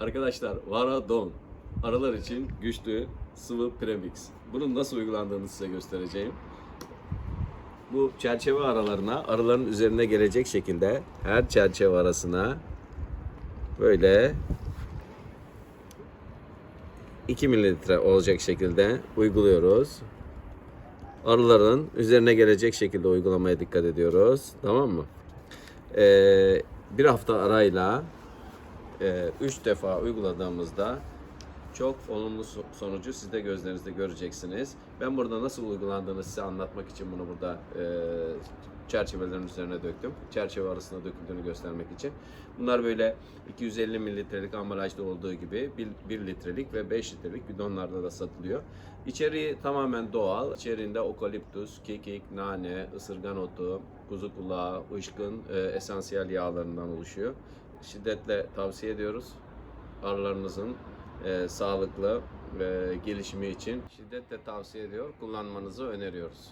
Arkadaşlar Varadon arılar için güçlü sıvı premix. Bunun nasıl uygulandığını size göstereceğim. Bu çerçeve aralarına arıların üzerine gelecek şekilde her çerçeve arasına böyle 2 mililitre olacak şekilde uyguluyoruz. Arıların üzerine gelecek şekilde uygulamaya dikkat ediyoruz. Tamam mı? Ee, bir hafta arayla 3 defa uyguladığımızda çok olumlu so- sonucu siz de gözlerinizde göreceksiniz. Ben burada nasıl uygulandığını size anlatmak için bunu burada e, çerçevelerin üzerine döktüm. Çerçeve arasında döküldüğünü göstermek için. Bunlar böyle 250 mililitrelik ambalajda olduğu gibi 1, litrelik ve 5 litrelik bidonlarda da satılıyor. İçeriği tamamen doğal. İçeriğinde okaliptus, kekik, nane, ısırgan otu, kuzu kulağı, ışkın, e, esansiyel yağlarından oluşuyor. Şiddetle tavsiye ediyoruz. Arılarınızın e, sağlıklı e, gelişimi için şiddetle tavsiye ediyor. Kullanmanızı öneriyoruz.